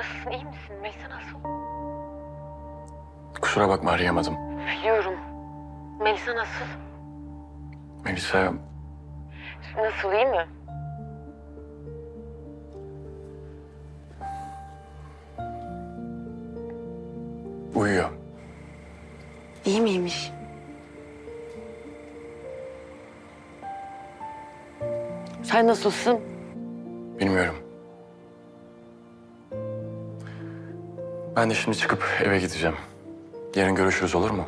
Nasılsın iyi misin? Melisa nasıl? Kusura bakma arayamadım. Biliyorum. Melisa nasıl? Melisa Nasıl iyi mi? uyuyor. İyi miymiş? Sen nasılsın? Ben de şimdi çıkıp eve gideceğim. Yarın görüşürüz olur mu?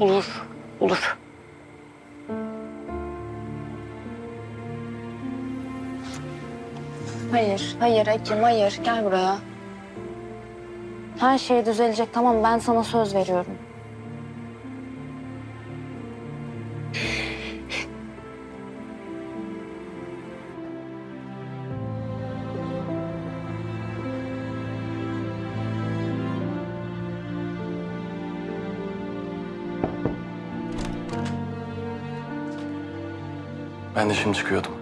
Olur, olur. Hayır, hayır Ekim, hayır. Gel buraya. Her şey düzelecek, tamam ben sana söz veriyorum. Şimdi çıkıyordum.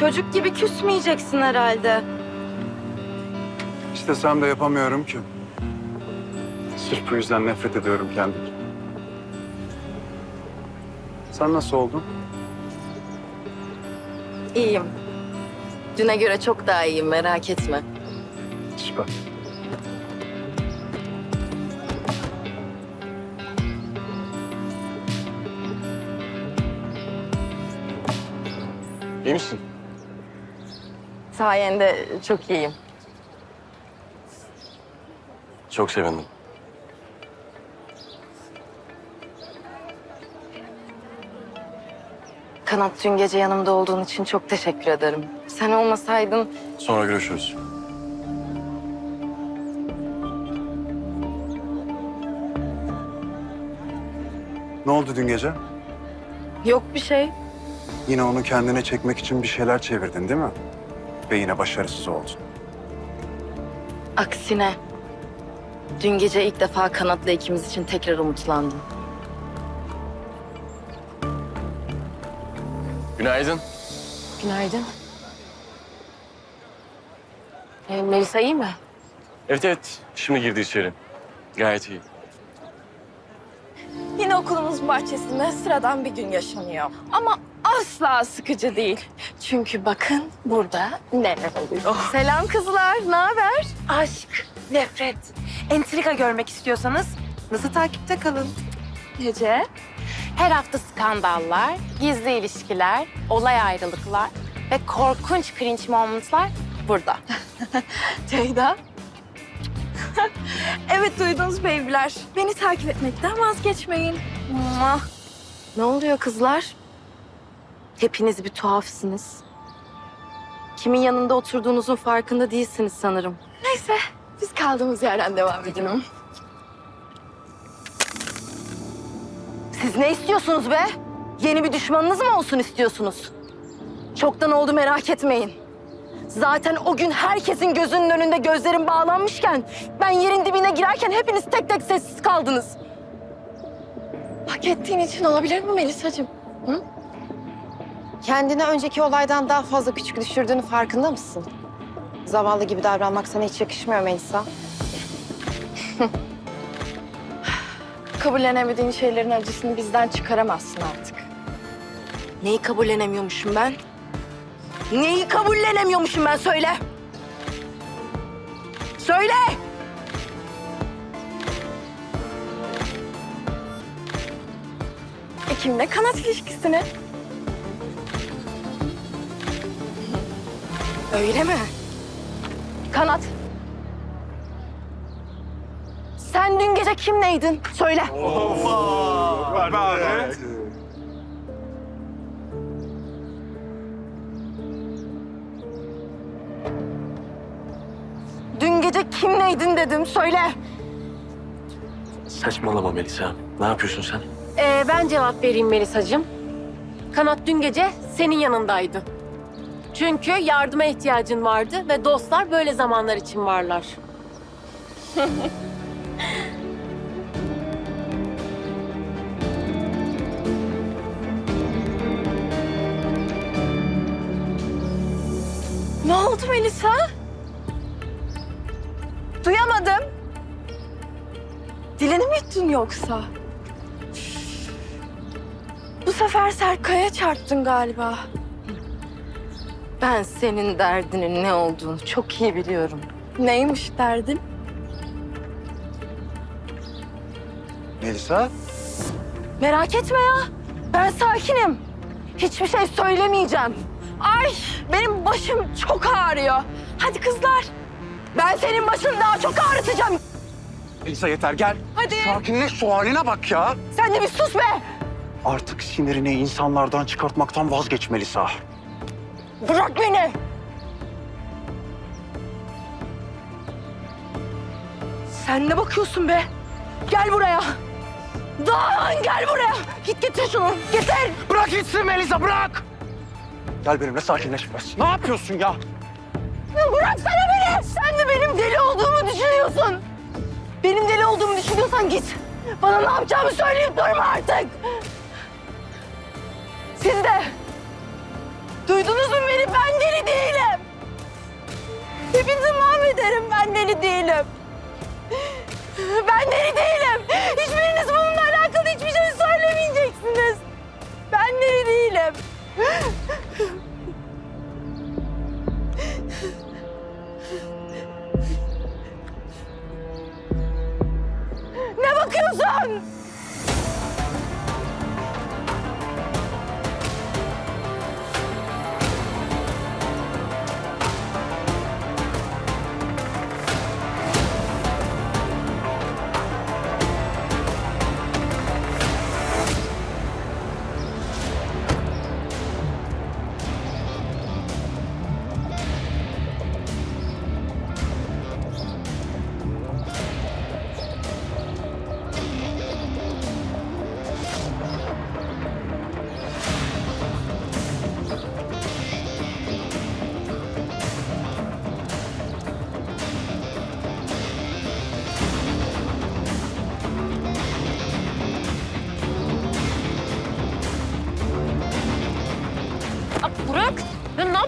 Çocuk gibi küsmeyeceksin herhalde. İstesem de yapamıyorum ki. Sırf bu yüzden nefret ediyorum kendimi. Sen nasıl oldun? İyiyim. Düne göre çok daha iyiyim merak etme. Süper. İyi misin? Sayende çok iyiyim. Çok sevindim. Kanat dün gece yanımda olduğun için çok teşekkür ederim. Sen olmasaydın Sonra görüşürüz. Ne oldu dün gece? yok bir şey. Yine onu kendine çekmek için bir şeyler çevirdin değil mi? Ve yine başarısız oldun. Aksine dün gece ilk defa Kanat'la ikimiz için tekrar umutlandım. Günaydın. Günaydın. Ee, Melisa iyi mi? Evet evet. Şimdi girdi içeri. Gayet iyi. Yine okulumuz bahçesinde sıradan bir gün yaşanıyor. Ama asla sıkıcı değil. Çünkü bakın burada neler oluyor. Selam kızlar, ne haber? Aşk, nefret, entrika görmek istiyorsanız nasıl takipte kalın. Gece. Her hafta skandallar, gizli ilişkiler, olay ayrılıklar ve korkunç cringe momentlar burada. Ceyda. evet duydunuz beybiler. Beni takip etmekten vazgeçmeyin. Mua. Ne oluyor kızlar? Hepiniz bir tuhafsınız. Kimin yanında oturduğunuzun farkında değilsiniz sanırım. Neyse biz kaldığımız yerden devam edelim. Siz ne istiyorsunuz be? Yeni bir düşmanınız mı olsun istiyorsunuz? Çoktan oldu merak etmeyin. Zaten o gün herkesin gözünün önünde gözlerim bağlanmışken... ...ben yerin dibine girerken hepiniz tek tek sessiz kaldınız. Hak ettiğin için olabilir mi Melisa'cığım? Kendini önceki olaydan daha fazla küçük düşürdüğünü farkında mısın? Zavallı gibi davranmak sana hiç yakışmıyor Melisa. Kabullenemediğin şeylerin acısını bizden çıkaramazsın artık. Neyi kabullenemiyormuşum ben? Neyi kabullenemiyormuşum ben söyle. Söyle! Ekim'le kanat ilişkisini. Öyle mi? Kanat. Sen dün gece kimleydin? Söyle. Dün gece kimleydin dedim. Söyle. Saçmalama Melisa. Ne yapıyorsun sen? Ee, ben cevap vereyim Melisacığım. Kanat dün gece senin yanındaydı. Çünkü yardıma ihtiyacın vardı ve dostlar böyle zamanlar için varlar. Ne oldu Melisa? Duyamadım. Dilini mi yuttun yoksa? Bu sefer Serkay'a çarptın galiba. Ben senin derdinin ne olduğunu çok iyi biliyorum. Neymiş derdin? Melisa? Merak etme ya. Ben sakinim. Hiçbir şey söylemeyeceğim. Ay benim başım çok ağrıyor. Hadi kızlar. Ben senin başını daha çok ağrıtacağım. Melisa yeter gel. Hadi. Sakinleş şu haline bak ya. Sen de bir sus be. Artık sinirini insanlardan çıkartmaktan vazgeç Melisa. Bırak beni. Sen ne bakıyorsun be? Gel buraya. Dağın gel buraya. Git getir şunu. Getir. Bırak gitsin Melisa bırak. Gel benimle sakinleş biraz. Ne yapıyorsun ya? Bıraksana beni. Sen de benim deli olduğumu düşünüyorsun. Benim deli olduğumu düşünüyorsan git. Bana ne yapacağımı söyleyip durma artık. Siz de. Duydunuz mu beni? Ben deli değilim. Hepinizi mahvederim. Ben deli değilim. Ben deli değilim. Hiçbiriniz bununla alakalı hiçbir şey söylemeyeceksiniz. Ben deli değilim. Ne bakıyorsun?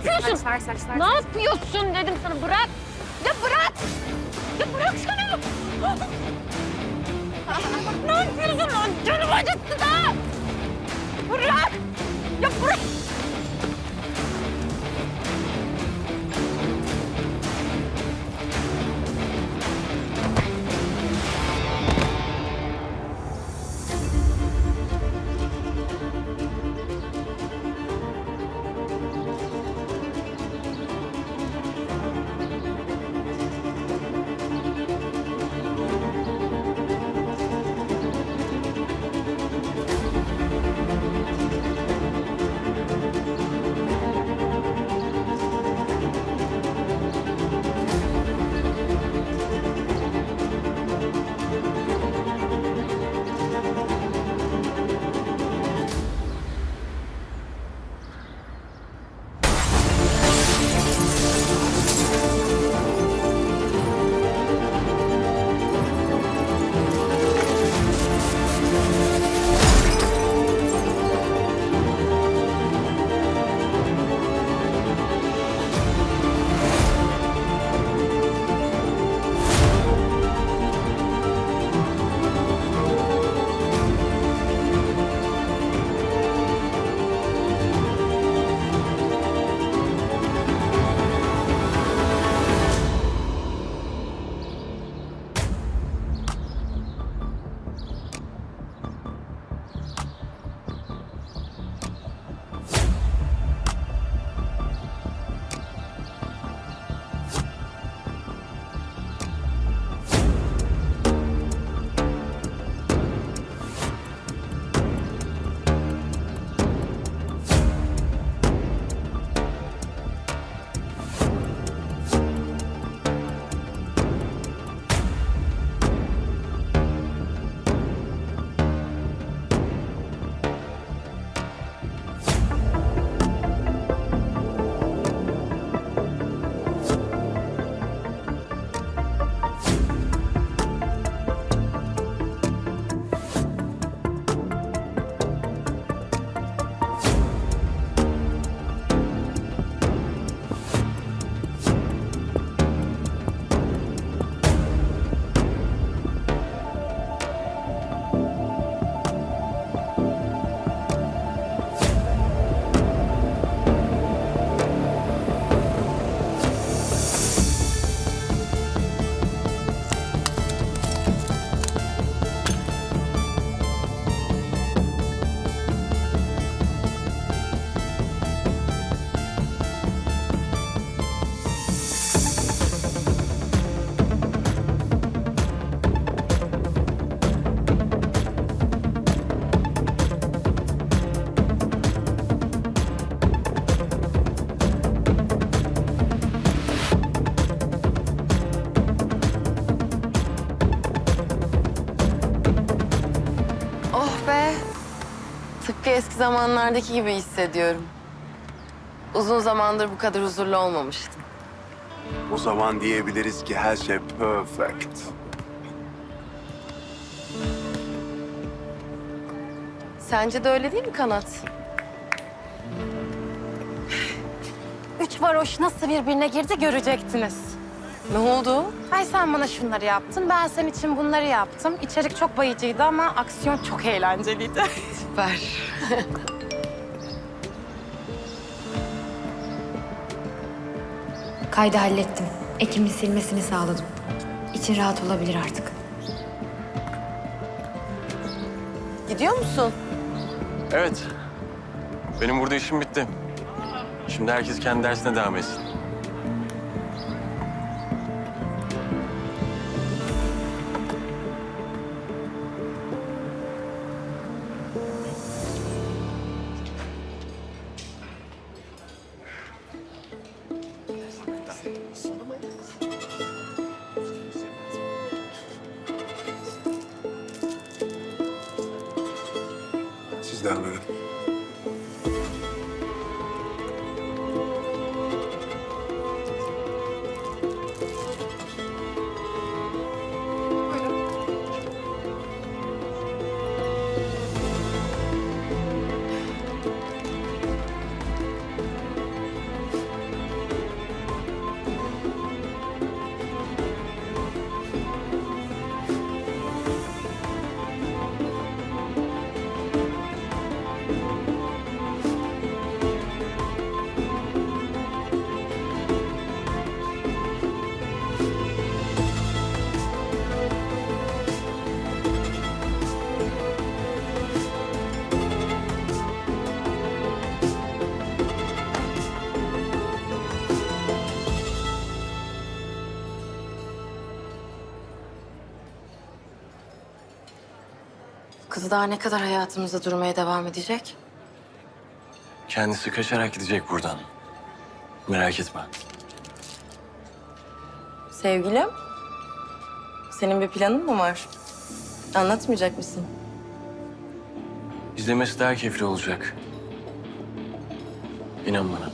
Ya ne yapıyorsun? Ne yapıyorsun dedim sana bırak. Ya bırak. Ya bıraksana. ne yapıyorsun lan? Canım acıttı da. Bırak. Ya bırak. Zamanlardaki gibi hissediyorum. Uzun zamandır bu kadar huzurlu olmamıştım. O zaman diyebiliriz ki her şey perfect. Sence de öyle değil mi Kanat? Üç varoş nasıl birbirine girdi görecektiniz. Ne oldu? Ay sen bana şunları yaptın, ben senin için bunları yaptım. İçerik çok bayıcıydı ama aksiyon çok eğlenceliydi. Süper. Kaydı hallettim. Ekim'in silmesini sağladım. İçin rahat olabilir artık. Gidiyor musun? Evet. Benim burada işim bitti. Şimdi herkes kendi dersine devam etsin. Música Kız daha ne kadar hayatımızda durmaya devam edecek? Kendisi kaçarak gidecek buradan. Merak etme. Sevgilim, senin bir planın mı var? Anlatmayacak mısın? İzlemesi daha keyifli olacak. İnan bana.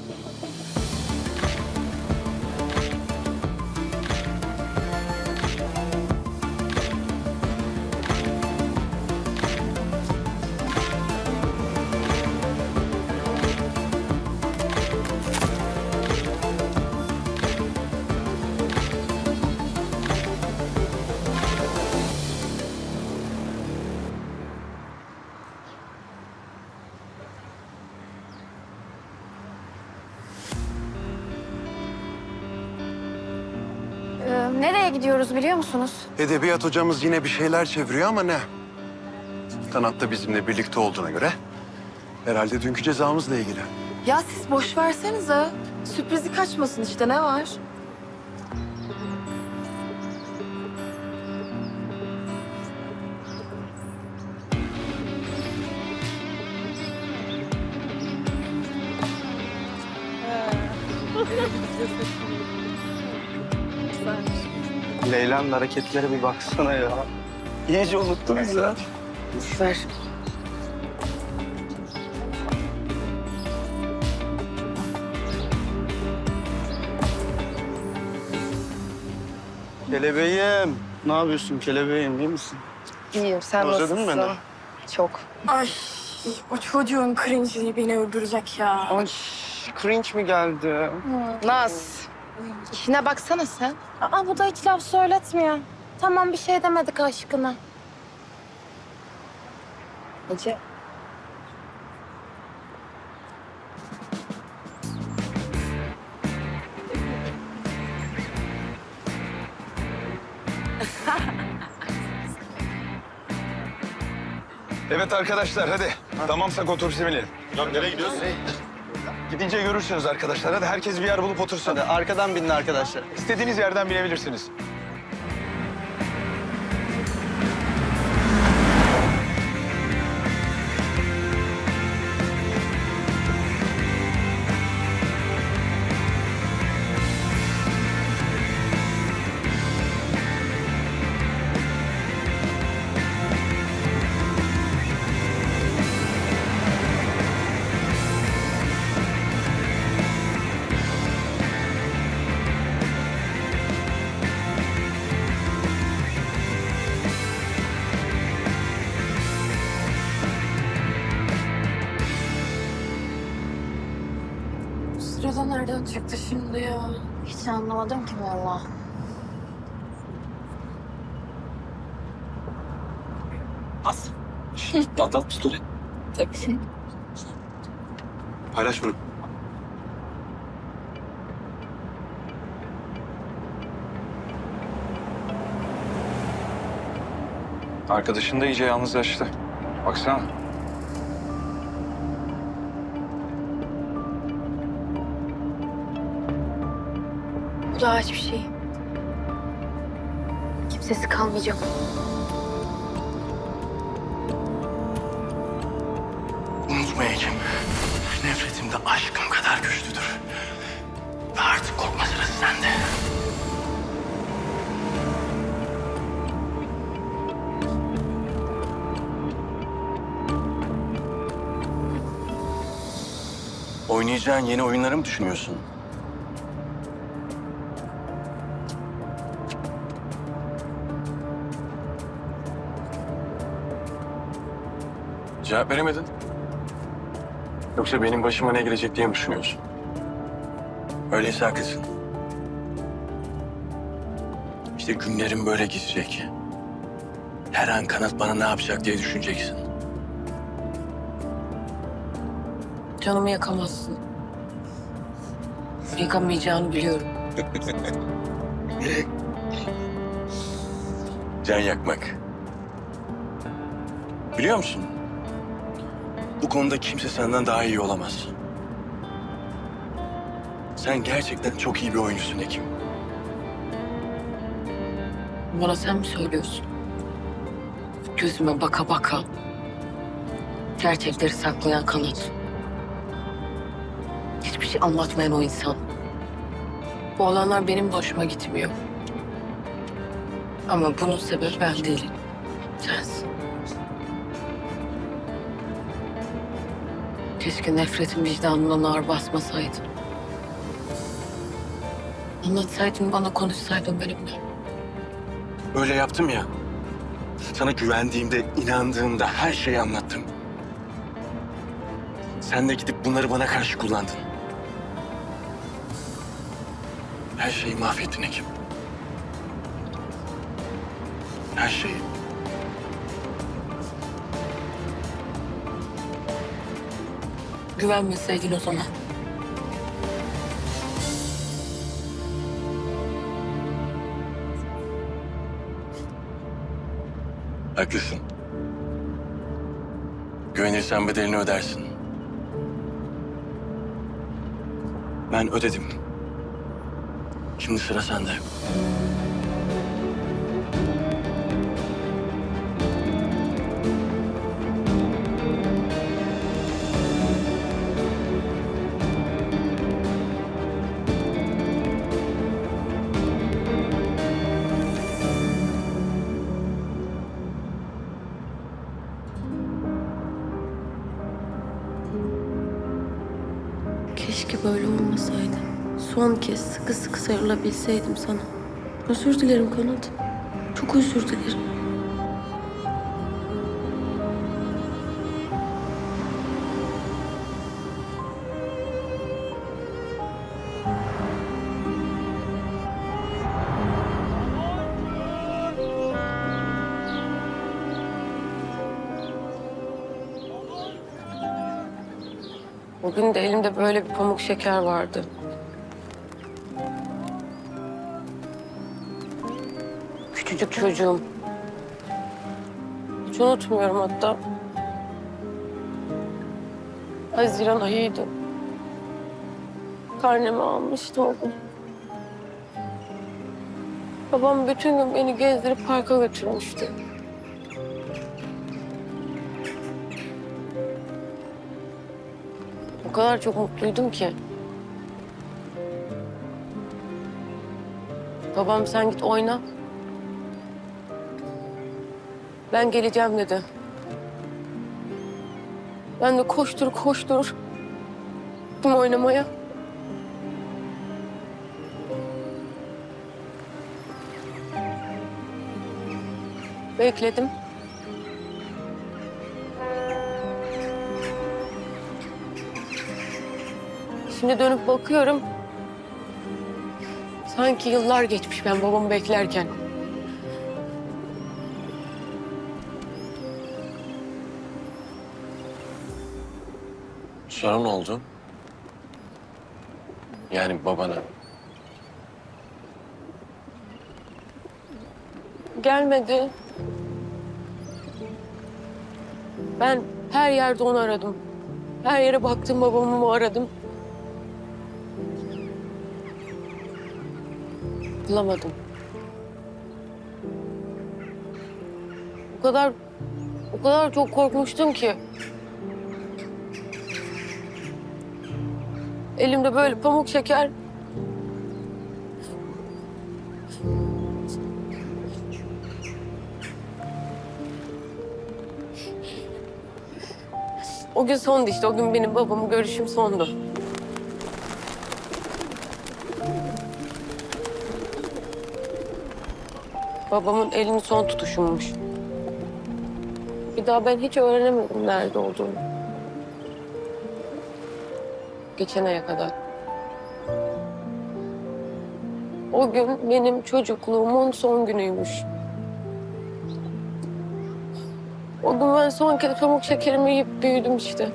Gidiyoruz biliyor musunuz? Edebiyat hocamız yine bir şeyler çeviriyor ama ne? Kanat da bizimle birlikte olduğuna göre herhalde dünkü cezamızla ilgili. Ya siz boş versenize. Sürprizi kaçmasın işte ne var? Leyla'nın hareketlere bir baksana ya. İyice unuttunuz ya. Ver. Kelebeğim. Ne yapıyorsun kelebeğim iyi misin? İyiyim, sen Özledin nasılsın? beni? Çok. Ay o çocuğun cringe'liği beni öldürecek ya. Ay cringe mi geldi? Naz, işine baksana sen. Aa bu da hiç laf söyletmiyor. Tamam bir şey demedik aşkına. Ece. Evet arkadaşlar hadi. Tamamsak otobüse binelim. nereye gidiyoruz? Gidince görürsünüz arkadaşlar. Hadi herkes bir yer bulup otursun. Hadi arkadan binin arkadaşlar. İstediğiniz yerden binebilirsiniz. Nereden çıktı şimdi ya? Hiç anlamadım ki vallahi. As. Atlat pistolü. Tabii. Paylaş bunu. Arkadaşın da iyice yalnızlaştı. Baksana. Bu da hiçbir şey. Kimsesi kalmayacak. Unutma Ekim. Nefretim de aşkım kadar güçlüdür. Ve artık korkma sırası sende. Oynayacağın yeni oyunları mı düşünüyorsun? Cevap veremedin. Yoksa benim başıma ne gelecek diye mi düşünüyorsun? Öyleyse haklısın. İşte günlerim böyle gidecek. Her an kanat bana ne yapacak diye düşüneceksin. Canımı yakamazsın. Yakamayacağını biliyorum. Can yakmak. Biliyor musun? Bu konuda kimse senden daha iyi olamaz. Sen gerçekten çok iyi bir oyuncusun Ekim. Bana sen mi söylüyorsun? Gözüme baka baka. Gerçekleri saklayan kanat. Hiçbir şey anlatmayan o insan. Bu olanlar benim de gitmiyor. Ama bunun sebebi ben değilim. Sensin. Keşke nefretin vicdanımdan ağır basmasaydı. Anlatsaydın bana konuşsaydın benimle. Öyle yaptım ya. Sana güvendiğimde, inandığımda her şeyi anlattım. Sen de gidip bunları bana karşı kullandın. Her şeyi mahvettin Ekim. Her şeyi. Güvenmeseydin o zaman. Haklısın. Güvenirsen bedelini ödersin. Ben ödedim. Şimdi sıra sende. Son kez sıkı sıkı sarılabilseydim sana. Özür dilerim Kanat. Çok özür dilerim. Bugün de elimde böyle bir pamuk şeker vardı. Küçücük çocuğum. Hiç unutmuyorum hatta. Haziran ayıydı. Karnemi almıştı o gün. Babam bütün gün beni gezdirip parka götürmüştü. O kadar çok mutluydum ki. Babam sen git oyna. Ben geleceğim dedi. Ben de koştur koştur. Gittim oynamaya. Bekledim. Şimdi dönüp bakıyorum. Sanki yıllar geçmiş ben babamı beklerken. Sonra ne oldu? Yani babana. Gelmedi. Ben her yerde onu aradım. Her yere baktım babamı aradım. Bulamadım. O kadar o kadar çok korkmuştum ki. Elimde böyle pamuk şeker. O gün sondu işte. O gün benim babamı görüşüm sondu. Babamın elini son tutuşummuş. Bir daha ben hiç öğrenemedim nerede olduğunu. Geçen aya kadar. O gün benim çocukluğumun son günüymüş. O gün ben son kez pamuk şekerimi yiyip büyüdüm işte.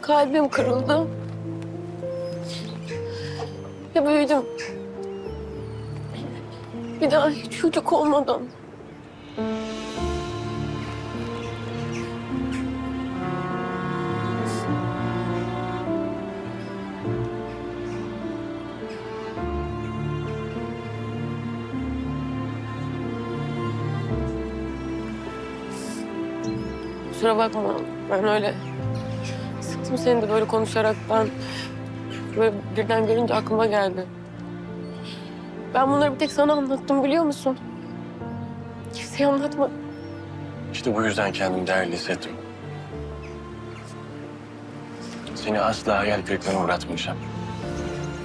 Kalbim kırıldı. Ve büyüdüm. Bir daha hiç çocuk olmadan. Kusura bakma. Ben öyle sıktım seni de böyle konuşarak ben böyle birden görünce aklıma geldi. Ben bunları bir tek sana anlattım biliyor musun? Kimseye anlatmadım. İşte bu yüzden kendimi değerli hissettim. Seni asla hayal kırıklığına uğratmayacağım.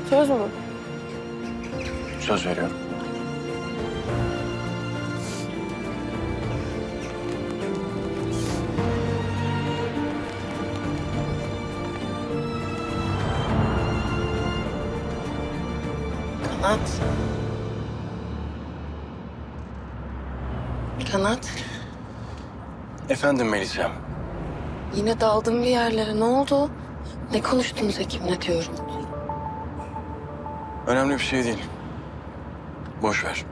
Söz mü? Söz veriyorum. Efendim Melisa. Yine daldım bir yerlere. Ne oldu? Ne konuştunuz Ekim'le diyorum. Önemli bir şey değil. Boş ver.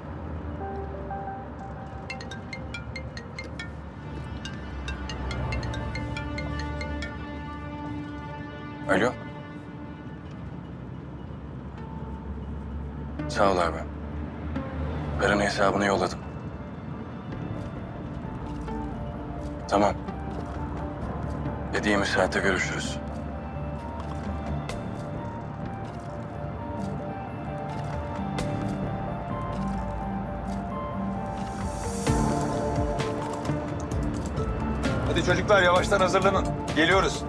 Alo. Sağ ol abi. Paranın hesabını yolladım. Tamam. Dediğimiz saatte görüşürüz. Hadi çocuklar yavaştan hazırlanın. Geliyoruz.